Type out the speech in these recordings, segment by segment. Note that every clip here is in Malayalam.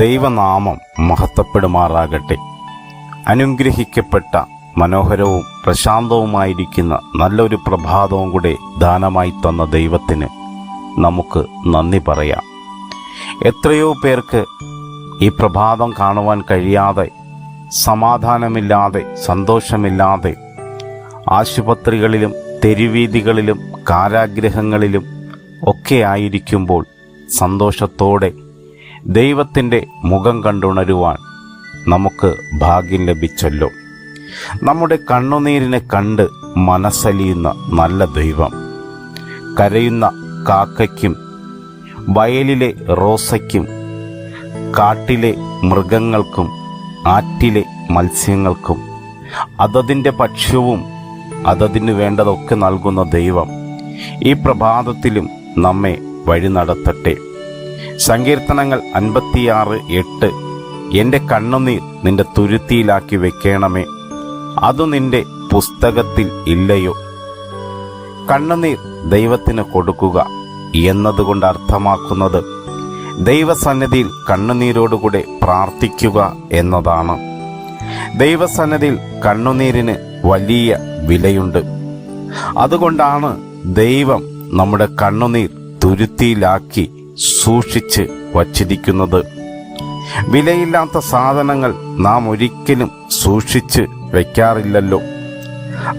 ദൈവനാമം മഹത്വപ്പെടുമാറാകട്ടെ. അനുഗ്രഹിക്കപ്പെട്ട മനോഹരവും പ്രശാന്തവുമായിരിക്കുന്ന നല്ലൊരു പ്രഭാതവും കൂടെ ദാനമായി തന്ന ദൈവത്തിന് നമുക്ക് നന്ദി പറയാം. എത്രയോ പേർക്ക് ഈ പ്രഭാതം കാണുവാൻ കഴിയാതെ സമാധാനമില്ലാതെ സന്തോഷമില്ലാതെ ആശുപത്രികളിലും തെരുവീതികളിലും കാരാഗ്രഹങ്ങളിലും ഒക്കെ ആയിരിക്കുമ്പോൾ സന്തോഷത്തോടെ ദൈവത്തിന്റെ മുഖം കണ്ടുണരുവാൻ നമുക്ക് ഭാഗ്യം ലഭിച്ചല്ലോ. നമ്മുടെ കണ്ണുനീരിനെ കണ്ട് മനസ്സലിയുന്ന നല്ല ദൈവം. കരയുന്ന കാക്കയ്ക്കും വയലിലെ റോസയ്ക്കും കാട്ടിലെ മൃഗങ്ങൾക്കും ആറ്റിലെ മത്സ്യങ്ങൾക്കും അതതിന്റെ ഭക്ഷ്യവും അതതിന് വേണ്ടതൊക്കെ നൽകുന്ന ദൈവം ഈ പ്രഭാതത്തിലും നമ്മെ വഴി നടത്തട്ടെ. സങ്കീർത്തനങ്ങൾ അൻപത്തിയാറ് എട്ട്. എന്റെ കണ്ണുനീർ നിന്റെ തുരുത്തിയിലാക്കി വെക്കണമേ. അത് നിന്റെ പുസ്തകത്തിൽ ഇല്ലയോ? കണ്ണുനീർ ദൈവത്തിന് കൊടുക്കുക എന്നതുകൊണ്ട് അർത്ഥമാക്കുന്നത് ദൈവസന്നിധിയിൽ കണ്ണുനീരോടുകൂടെ പ്രാർത്ഥിക്കുക എന്നതാണ്. ദൈവസന്നിധിയിൽ കണ്ണുനീരിന് വലിയ വിലയുണ്ട്. അതുകൊണ്ടാണ് ദൈവം നമ്മുടെ കണ്ണുനീർ തുരുത്തിയിലാക്കി സൂക്ഷിച്ച് വച്ചിരിക്കുന്നത്. വിലയില്ലാത്ത സാധനങ്ങൾ നാം ഒരിക്കലും സൂക്ഷിച്ച് വയ്ക്കാറില്ലല്ലോ.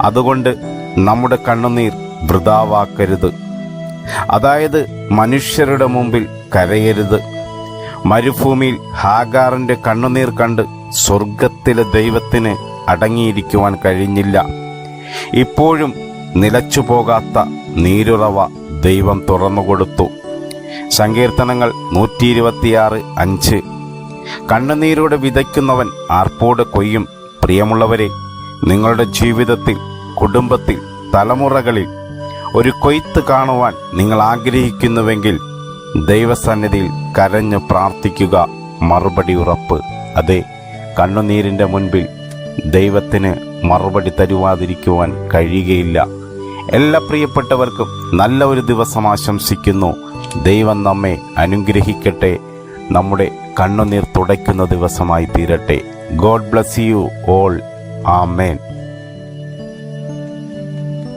അതുകൊണ്ട് നമ്മുടെ കണ്ണുനീർ വൃതാവാക്കരുത്. അതായത് മനുഷ്യരുടെ മുമ്പിൽ കരയരുത്. മരുഭൂമിയിൽ ഹാഗാറിന്റെ കണ്ണുനീർ കണ്ട് സ്വർഗത്തിലെ ദൈവത്തിന് അടങ്ങിയിരിക്കുവാൻ കഴിഞ്ഞില്ല. ഇപ്പോഴും നിലച്ചു പോകാത്ത നീരുറവ ദൈവം തുറന്നുകൊടുത്തു. സങ്കീർത്തനങ്ങൾ നൂറ്റി ഇരുപത്തിയാറ് അഞ്ച്. കണ്ണുനീരോടെ വിതയ്ക്കുന്നവൻ ആർപ്പോടെ കൊയ്യും. പ്രിയമുള്ളവരെ നിങ്ങളുടെ ജീവിതത്തിൽ കുടുംബത്തിൽ തലമുറകളിൽ ഒരു കൊയ്ത്ത് കാണുവാൻ നിങ്ങൾ ആഗ്രഹിക്കുന്നുവെങ്കിൽ ദൈവസന്നിധിയിൽ കരഞ്ഞു പ്രാർത്ഥിക്കുക മറുപടി ഉറപ്പ്. അതെ കണ്ണുനീരിന്റെ മുൻപിൽ ദൈവത്തിന് മറുപടി തരുവാതിരിക്കുവാൻ കഴിയുകയില്ല. എല്ലാ പ്രിയപ്പെട്ടവർക്കും നല്ല ഒരു ദിവസം ആശംസിക്കുന്നു. ദൈവം നമ്മെ അനുഗ്രഹിക്കട്ടെ. നമ്മുടെ കണ്ണുനീർ തുടയ്ക്കുന്ന ദിവസമായി തീരട്ടെ. God bless you all. Amen.